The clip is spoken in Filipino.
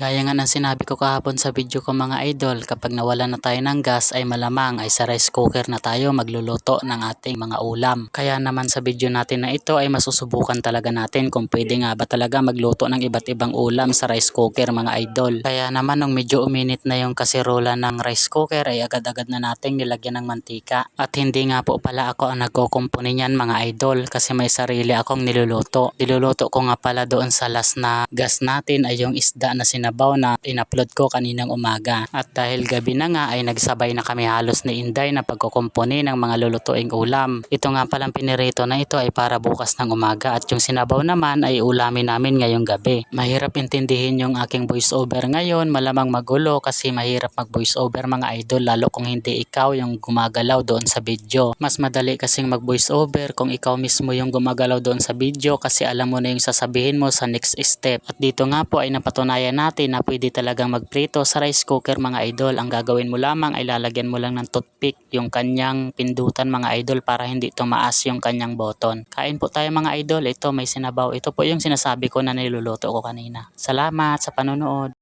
Gaya nga ng sinabi ko kahapon sa video ko mga idol, kapag nawala na tayo ng gas ay malamang ay sa rice cooker na tayo magluluto ng ating mga ulam. Kaya naman sa video natin na ito ay masusubukan talaga natin kung pwede nga ba talaga magluto ng iba't ibang ulam sa rice cooker mga idol. Kaya naman nung medyo uminit na yung kaserola ng rice cooker ay agad-agad na nating nilagyan ng mantika. At hindi nga po pala ako ang nagkukumpuni niyan mga idol kasi may sarili akong niluluto. Niluluto ko nga pala doon sa last na gas natin ay yung isda na sinabaw na in-upload ko kaninang umaga. At dahil gabi na nga ay nagsabay na kami halos ni Inday na pagkukumpuni ng mga lulutuing ulam. Ito nga palang pinirito na ito ay para bukas ng umaga at yung sinabaw naman ay ulamin namin ngayong gabi. Mahirap intindihin yung aking voice over ngayon, malamang magulo kasi mahirap mag voice over mga idol lalo kung hindi ikaw yung gumagalaw doon sa video. Mas madali kasing mag voice over kung ikaw mismo yung gumagalaw doon sa video kasi alam mo na yung sasabihin mo sa next step. At dito nga po ay napatunayan natin na pwede talagang magprito sa rice cooker mga idol. Ang gagawin mo lamang ay lalagyan mo lang ng toothpick yung kanyang pindutan mga idol para hindi tumaas yung kanyang button. Kain po tayo mga idol. Ito may sinabaw. Ito po yung sinasabi ko na niluluto ko kanina. Salamat sa panonood.